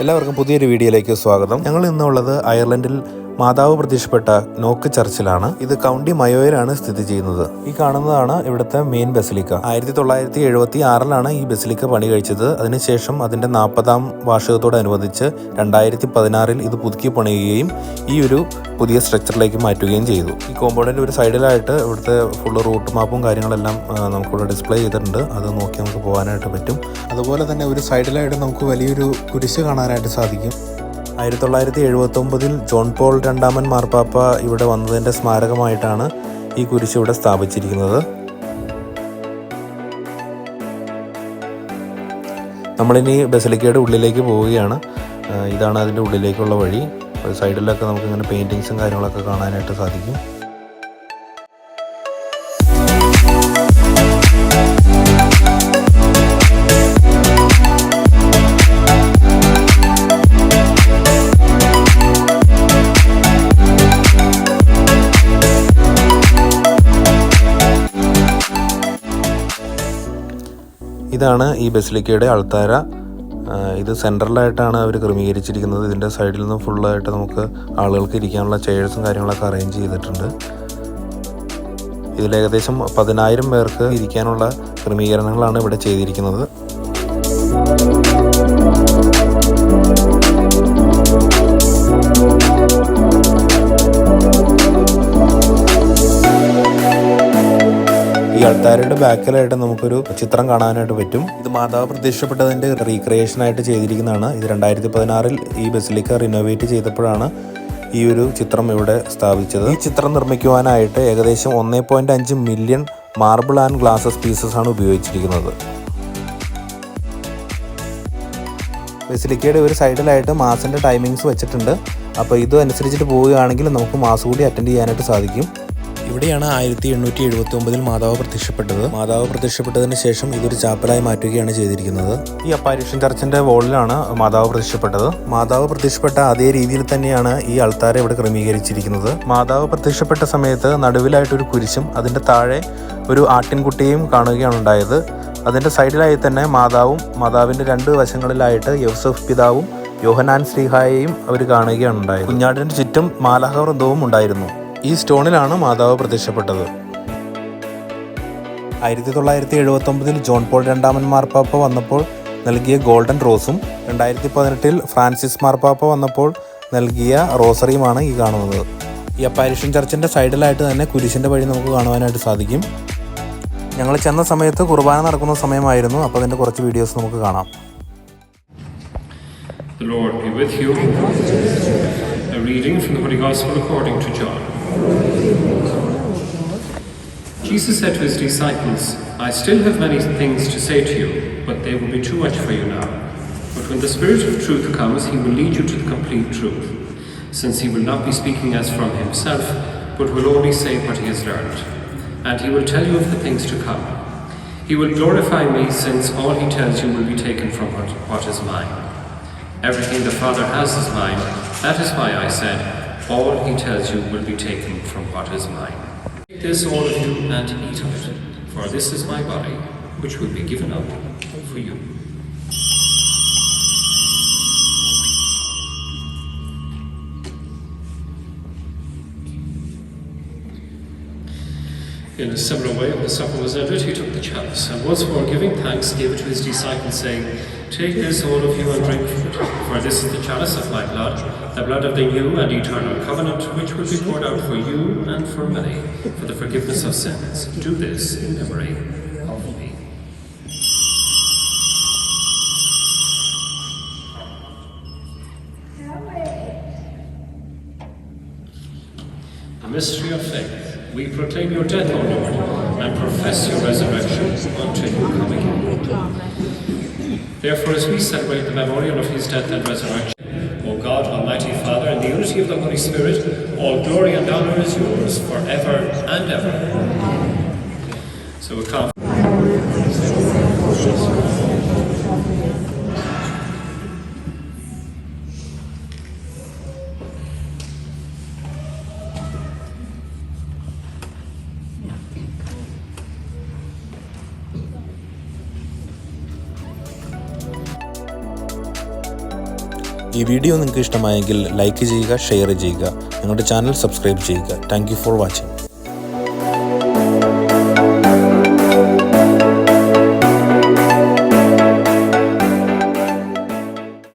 എല്ലാവർക്കും പുതിയൊരു വീഡിയോയിലേക്ക് സ്വാഗതം. ഞങ്ങൾ ഇന്നുള്ളത് അയർലൻഡിൽ മാതാവ് പ്രത്യക്ഷപ്പെട്ട നോക്ക് ചർച്ചിലാണ്. ഇത് കൗണ്ടി മയോയിലാണ് സ്ഥിതി ചെയ്യുന്നത്. ഈ കാണുന്നതാണ് ഇവിടുത്തെ മെയിൻ ബസിലിക്ക ആയിരത്തി തൊള്ളായിരത്തി എഴുപത്തി ആറിലാണ് ഈ ബസിലിക്ക പണി കഴിച്ചത്. അതിനുശേഷം അതിന്റെ നാൽപ്പതാം വാർഷികത്തോടനുബന്ധിച്ച് രണ്ടായിരത്തി പതിനാറിൽ ഇത് പുതുക്കി പണിയുകയും ഈ ഒരു പുതിയ സ്ട്രക്ചറിലേക്ക് മാറ്റുകയും ചെയ്തു. ഈ കോമ്പൗണ്ടിന്റെ ഒരു സൈഡിലായിട്ട് ഇവിടുത്തെ ഫുള്ള് റൂട്ട് മാപ്പും കാര്യങ്ങളെല്ലാം നമുക്കിവിടെ ഡിസ്പ്ലേ ചെയ്തിട്ടുണ്ട്. അത് നോക്കി നമുക്ക് പോകാനായിട്ട് പറ്റും. അതുപോലെ തന്നെ ഒരു സൈഡിലായിട്ട് നമുക്ക് വലിയൊരു കുരിശ് കാണാനായിട്ട് സാധിക്കും. ആയിരത്തി തൊള്ളായിരത്തി എഴുപത്തി ഒമ്പതിൽ ജോൺ പോൾ രണ്ടാമൻ മാർപ്പാപ്പ ഇവിടെ വന്നതിന്റെ സ്മാരകമായിട്ടാണ് ഈ കുരിശ് ഇവിടെ സ്ഥാപിച്ചിരിക്കുന്നത്. നമ്മളിനി ബസലിക്കയുടെ ഉള്ളിലേക്ക് പോവുകയാണ്. ഇതാണ് അതിന്റെ ഉള്ളിലേക്കുള്ള വഴി. സൈഡിലൊക്കെ സൈഡിലൊക്കെ നമുക്കിങ്ങനെ പെയിന്റിങ്സും കാര്യങ്ങളൊക്കെ കാണാനായിട്ട് സാധിക്കും. ഇതാണ് ഈ ബസിലിക്കയുടെ അൾത്താര ഇത് സെൻട്രലായിട്ടാണ് അവർ ക്രമീകരിച്ചിരിക്കുന്നത്. ഇതിന്റെ സൈഡിൽ നിന്ന് ഫുള്ളായിട്ട് നമുക്ക് ആളുകൾക്ക് ഇരിക്കാനുള്ള ചെയർസും കാര്യങ്ങളൊക്കെ അറേഞ്ച് ചെയ്തിട്ടുണ്ട്. ഇതിൽ ഏകദേശം പതിനായിരം പേർക്ക് ഇരിക്കാനുള്ള ക്രമീകരണങ്ങളാണ് ഇവിടെ ചെയ്തിരിക്കുന്നത്. ഈ അൾത്താരയുടെ ബാക്കിലായിട്ട് നമുക്കൊരു ചിത്രം കാണാനായിട്ട് പറ്റും. ഇത് മാതാവ് പ്രത്യക്ഷപ്പെട്ടതിന്റെ റീക്രിയേഷൻ ആയിട്ട് ചെയ്തിരിക്കുന്നതാണ്. ഇത് രണ്ടായിരത്തി പതിനാറിൽ ഈ ബസിലിക്ക റിനോവേറ്റ് ചെയ്തപ്പോഴാണ് ഈ ഒരു ചിത്രം ഇവിടെ സ്ഥാപിച്ചത്. ഈ ചിത്രം നിർമ്മിക്കുവാനായിട്ട് ഏകദേശം ഒന്നേ പോയിന്റ് അഞ്ച് million marble and glasses pieces ആണ് ഉപയോഗിച്ചിരിക്കുന്നത്. ബസിലിക്കയുടെ ഒരു സൈഡിലായിട്ട് മാസിന്റെ ടൈമിങ്സ് വെച്ചിട്ടുണ്ട്. അപ്പോൾ ഇത് അനുസരിച്ചിട്ട് പോവുകയാണെങ്കിൽ നമുക്ക് മാസ് കൂടി അറ്റൻഡ് ചെയ്യാനായിട്ട് സാധിക്കും. ഇവിടെയാണ് ആയിരത്തി എണ്ണൂറ്റി എഴുപത്തി ഒമ്പതിൽ മാതാവ് പ്രത്യക്ഷപ്പെട്ടത്. മാതാവ് പ്രത്യക്ഷപ്പെട്ടതിന് ശേഷം ഇതൊരു ചാപ്പലായി മാറ്റുകയാണ് ചെയ്തിരിക്കുന്നത്. ഈ അപ്പാരിഷൻ ചർച്ചിന്റെ വോളിലാണ് മാതാവ് പ്രത്യക്ഷപ്പെട്ടത്. മാതാവ് പ്രത്യക്ഷപ്പെട്ട അതേ രീതിയിൽ തന്നെയാണ് ഈ അൾത്താര ഇവിടെ ക്രമീകരിച്ചിരിക്കുന്നത്. മാതാവ് പ്രത്യക്ഷപ്പെട്ട സമയത്ത് നടുവിലായിട്ട് ഒരു കുരിശും അതിന്റെ താഴെ ഒരു ആട്ടിൻകുട്ടിയും കാണുകയാണ് ഉണ്ടായത്. അതിന്റെ സൈഡിലായി തന്നെ മാതാവും മാതാവിന്റെ രണ്ട് വശങ്ങളിലായിട്ട് യൂസഫ് പിതാവും യോഹനാൻ ശ്രീഹായെയും അവർ കാണുകയാണ് ഉണ്ടായത്. കുഞ്ഞാടിന്റെ ചുറ്റും മാലാഹവൃന്ദവും ഉണ്ടായിരുന്നു. ഈ സ്റ്റോണിലാണ് മാതാവ് പ്രത്യക്ഷപ്പെട്ടത്. ആയിരത്തി തൊള്ളായിരത്തി എഴുപത്തി ഒമ്പതിൽ ജോൺ പോൾ രണ്ടാമൻ മാർപ്പാപ്പ വന്നപ്പോൾ നൽകിയ ഗോൾഡൻ റോസും രണ്ടായിരത്തി പതിനെട്ടിൽ ഫ്രാൻസിസ് മാർപ്പാപ്പ വന്നപ്പോൾ നൽകിയ റോസറിയുമാണ് ഈ കാണുന്നത്. ഈ അപ്പാരിഷൻ ചർച്ചിന്റെ സൈഡിലായിട്ട് തന്നെ കുരിശിന്റെ വഴി നമുക്ക് കാണുവാനായിട്ട് സാധിക്കും. ഞങ്ങൾ ചെന്ന സമയത്ത് കുർബാന നടക്കുന്ന സമയമായിരുന്നു. അപ്പോൾ അതിന്റെ കുറച്ച് വീഡിയോസ് നമുക്ക് കാണാം. Lord be with you. A reading from the Holy Gospel according to John. Jesus said to his disciples, I still have many things to say to you, but they will be too much for you now. But when the Spirit of truth comes, he will lead you to the complete truth, since he will not be speaking as from himself, but will only say what he has learned. And he will tell you of the things to come. He will glorify me, since all he tells you will be taken from what, what is mine. Everything the Father has is mine. That is why I said, All he tells you will be taken from what is mine. Take this, all of you, and eat of it, for this is my body, which will be given up for you. In a similar way, when the supper was ended, he took the chalice, and once more giving thanks, gave it to his disciples, saying, Take this, all of you, and drink from it, for this is the chalice of my blood, the blood of the new and eternal covenant, which will be poured out for you and for many, for the forgiveness of sins. Do this in memory of me. The mystery of faith. We proclaim your death, O Lord, and profess your resurrection until you come again. Therefore, as we celebrate the memorial of his death and resurrection, O God, Almighty Father, in the unity of the Holy Spirit, all glory and honor is yours forever and ever. So we come. ഈ video നിങ്ങൾക്ക് ഇഷ്ടമായെങ്കിൽ like ചെയ്യുക share ചെയ്യുക. ഞങ്ങളുടെ channel subscribe ചെയ്യുക. Thank for watching